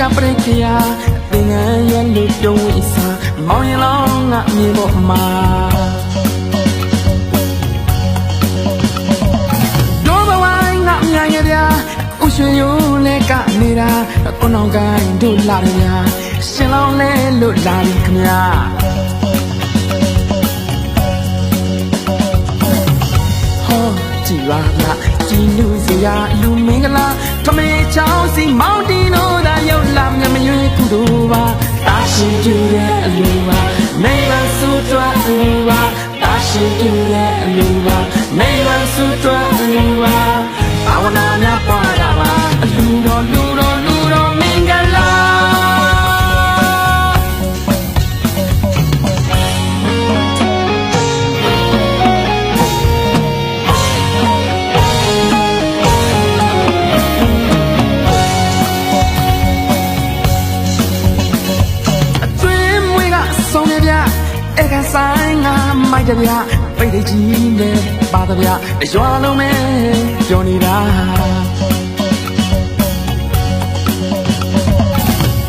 ကပရိခယာသင်္ကန်းရွယ်လို့ပြုံးဝိစာမောင်ရင်လောင်းငါမြေပေါ်မှာဒိုးဘဝိုင်းငါမြန်ရဗျာဥရွှေယိုးလဲကနေတာကိုနောင်ကိုင်းတို့လာရဗျာရှင်လောင်းလဲလို့လာပြီခမညာဟောကြည်ပါလားကြည်နူစရာလူမင်္ဂလာထမေ ချောင်းစီမောင်တီနိုသာရောက်လာမြမရွေးကုတို့ပါတာရှိကျူတဲ့အလူ အဲ့ကဆိုင်ငါမိုက်တယ်ဗျပိတ်တကြီးနဲ့ပါတဗျရွာလုံးမဲပြောနေတာ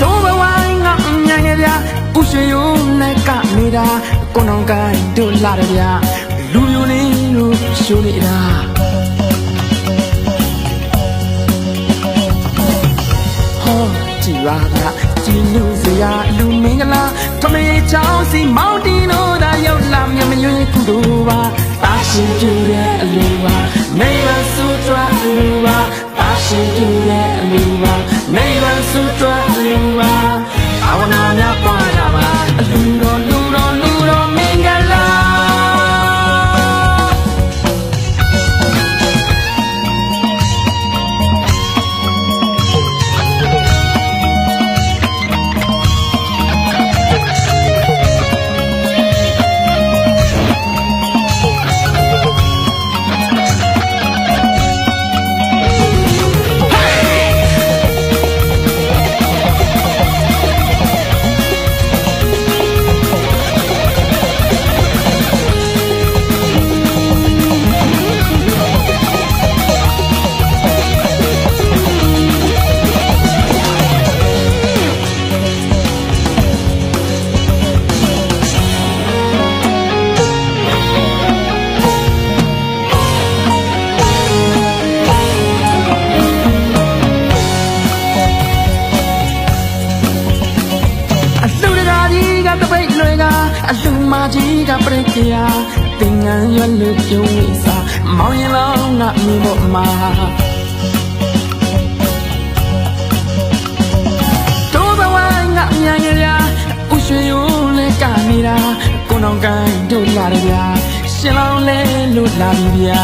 တော့ဘဝိုင်းငါညံရဗျဥရွှေယုံနဲ့ကနေတာကိုနောင်ကိုင်းတို့လာတယ်ဗျလူမျိုးလေးတို့ရှိုးနေတာဟောကြည်ပါကကြည်လူစရာလူမင်္ဂလာထ မေချောင်းစီမောင်တီနိုသာရောက်လာမြမရွေးကုတို့ပါတာရှိကျူတဲ့အလူပါနေပါဆူတွားအလူပါတာရှိကျူတဲ့အလူပါနေပါဆူတွားအလူပါ အလှူမကြီးကပရိကရာသင်္ကန်းရွယ်လို့ပြုံးဝိစာမောင်ရင်လောင်းငါမြေပေါ်မှာတို့ဘဝငါမြန်ရရာဥရွှေယုံလဲကနေတာကိုနောင်ကိုင်းတို့လာတယ်ဗျာရှင်လောင်းလဲလို့လာပြီဗျာ